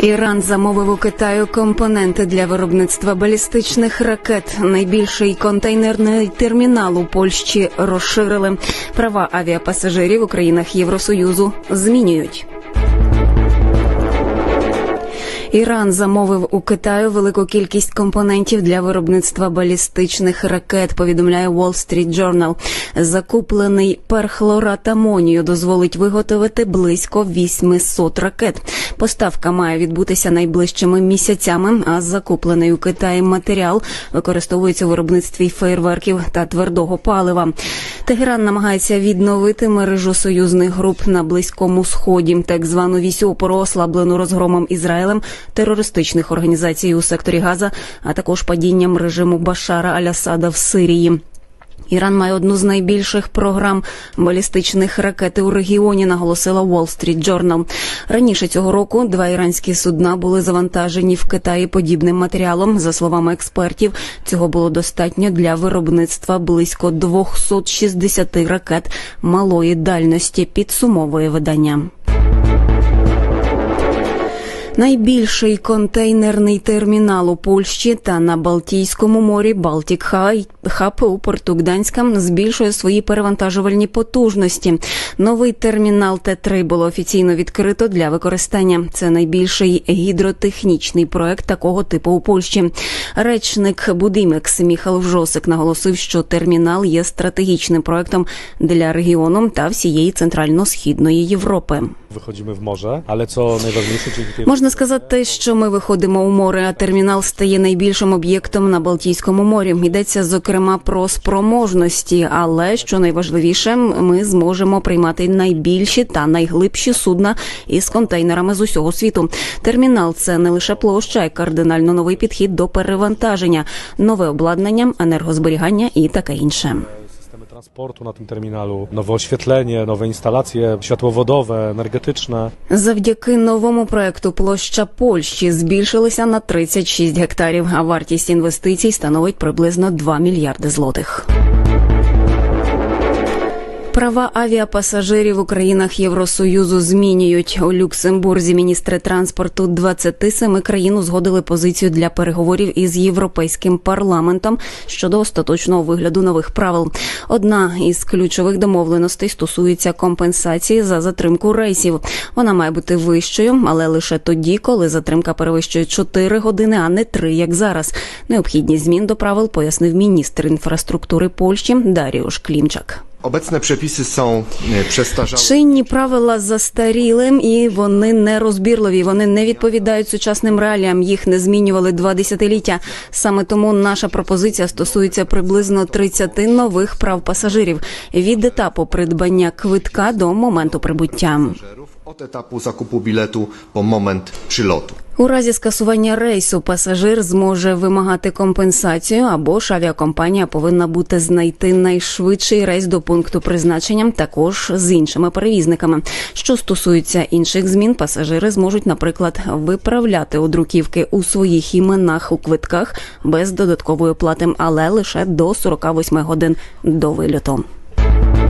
Іран замовив у Китаю компоненти для виробництва балістичних ракет. Найбільший контейнерний термінал у Польщі розширили. Права авіапасажирів у країнах Євросоюзу змінюють. Іран замовив у Китаю велику кількість компонентів для виробництва балістичних ракет. Повідомляє Wall Street Journal. Закуплений перхлорат амонію дозволить виготовити близько 800 ракет. Поставка має відбутися найближчими місяцями. А закуплений у Китаї матеріал використовується у виробництві фейерверків та твердого палива. Тегеран намагається відновити мережу союзних груп на близькому сході, так звану вісьопору, ослаблену розгромом Ізраїлем терористичних організацій у секторі Газа, а також падінням режиму Башара Алясада в Сирії. Іран має одну з найбільших програм балістичних ракет у регіоні, наголосила Wall Street Journal. Раніше цього року два іранські судна були завантажені в Китаї подібним матеріалом. За словами експертів, цього було достатньо для виробництва близько 260 ракет малої дальності. Підсумовує видання. Найбільший контейнерний термінал у Польщі та на Балтійському морі Балтік Хаб у порту Гданська збільшує свої перевантажувальні потужності. Новий термінал Т3 було офіційно відкрито для використання. Це найбільший гідротехнічний проект такого типу у Польщі. Речник Будимекс Міхал Вжосик наголосив, що термінал є стратегічним проектом для регіону та всієї центрально-східної Європи. W morze, ale co najważniejsze, dzięki tej Можна сказати, що ми виходимо у море, а термінал стає найбільшим об'єктом на Балтійському морі. Йдеться зокрема про спроможності, але що найважливіше, ми зможемо приймати найбільші та найглибші судна із контейнерами з усього світу. Термінал це не лише площа, а й кардинально новий підхід до перевантаження, нове обладнання, енергозберігання і таке інше. Transportu na tym terminalu, nowe oświetlenie, nowe instalacje światłowodowe, energetyczne. Завдяки новому проекту площа Польщі збільшилася на 36 гектарів, а вартість інвестицій становить приблизно 2 мільярди злотих. Права авіапасажирів у країнах Євросоюзу змінюють у Люксембурзі. Міністри транспорту 27 країн узгодили позицію для переговорів із європейським парламентом щодо остаточного вигляду нових правил. Одна із ключових домовленостей стосується компенсації за затримку рейсів. Вона має бути вищою, але лише тоді, коли затримка перевищує 4 години, а не 3, як зараз. Необхідність змін до правил пояснив міністр інфраструктури Польщі Даріуш Клімчак. Obecne приписи są e. Чинні правила застаріли і вони нерозбірливі. Вони не відповідають сучасним реаліям. Їх не змінювали два десятиліття. Саме тому наша пропозиція стосується приблизно 30 нових прав пасажирів від етапу придбання квитка до моменту прибуття. Od etapu zakupu biletu po moment przylotu. У разі скасування рейсу пасажир зможе вимагати компенсацію або ж авіакомпанія повинна бути знайти найшвидший рейс до пункту призначення, також з іншими перевізниками. Що стосується інших змін, пасажири зможуть, наприклад, виправляти одруківки у своїх іменах у квитках без додаткової оплати, але лише до 48 годин до вильоту.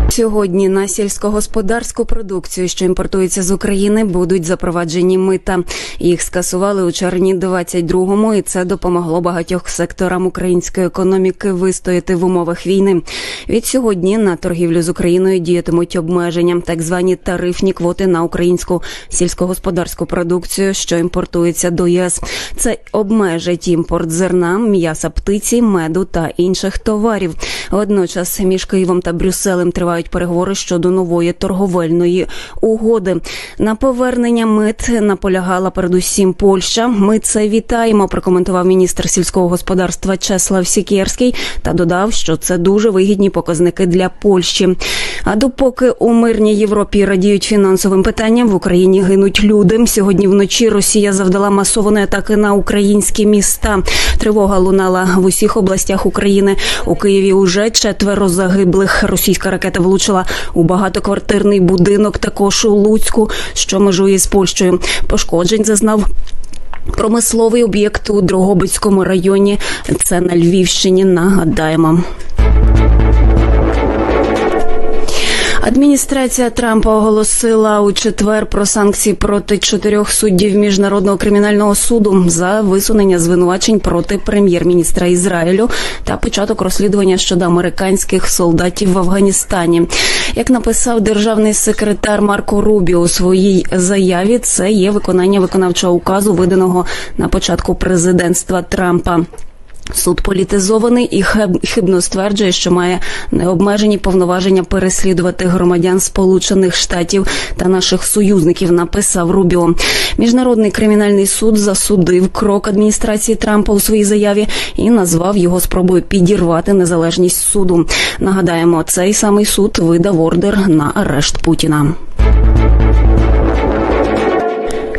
Сьогодні на сільськогосподарську продукцію, що імпортується з України, будуть запроваджені мита. Їх скасували у червні 22-му, і це допомогло багатьох секторам української економіки вистояти в умовах війни. Від сьогодні на торгівлю з Україною діятимуть обмеження, так звані тарифні квоти на українську сільськогосподарську продукцію, що імпортується до ЄС. Це обмежить імпорт зерна, м'яса птиці, меду та інших товарів. Водночас між Києвом та Брюсселем тривають переговори щодо нової торговельної угоди. На повернення мит наполягала передусім Польща. Ми це вітаємо. Прокоментував міністр сільського господарства Чеслав Сікерський та додав, що це дуже вигідні показники для Польщі. А допоки у мирній Європі радіють фінансовим питанням, в Україні гинуть люди. Сьогодні вночі Росія завдала масовані атаки на українські міста. Тривога лунала в усіх областях України. У Києві уже четверо загиблих. Російська ракета влучила у багатоквартирний будинок, також у Луцьку, що межує з Польщею. Пошкоджень зазнав. Промисловий об'єкт у Дрогобицькому районі. Це на Львівщині. Нагадаємо. Адміністрація Трампа оголосила у четвер про санкції проти чотирьох суддів міжнародного кримінального суду за висунення звинувачень проти прем'єр-міністра Ізраїлю та початок розслідування щодо американських солдатів в Афганістані. Як написав державний секретар Марко Рубіо у своїй заяві, це є виконання виконавчого указу, виданого на початку президентства Трампа. Суд політизований і хибно стверджує, що має необмежені повноваження переслідувати громадян Сполучених Штатів та наших союзників. Написав Рубіо. Міжнародний кримінальний суд засудив крок адміністрації Трампа у своїй заяві і назвав його спробою підірвати незалежність суду. Нагадаємо, цей самий суд видав ордер на арешт Путіна.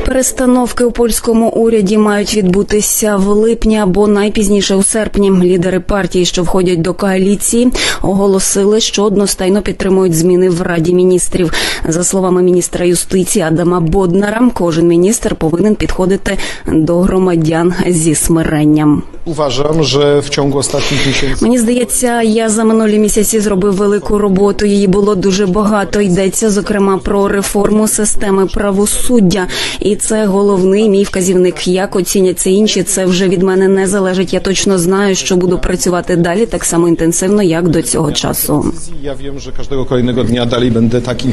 Перестановки у польському уряді мають відбутися в липні або найпізніше у серпні. Лідери партії, що входять до коаліції, оголосили, що одностайно підтримують зміни в раді міністрів. За словами міністра юстиції Адама Боднара, кожен міністр повинен підходити до громадян зі смиренням. Uważam, że w ciągu ostatnich miesięcy Мені здається, я за минулі місяці зробив велику роботу. Її було дуже багато. Йдеться зокрема про реформу системи правосуддя, і це головний мій вказівник. Як оціняться інші, це вже від мене не залежить. Я точно знаю, що буду працювати далі так само інтенсивно, як до цього часу. ja wiem, że każdego kolejnego dnia dalej będę tak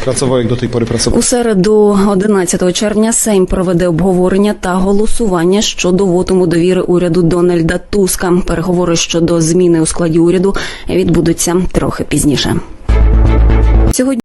pracował, jak do tej pory pracowałem. У середу, 11 червня, Сейм проведе обговорення та голосування щодо вотуму довіри уряду Дональда Туска. Переговори щодо зміни у складі уряду відбудуться трохи пізніше. Сьогодні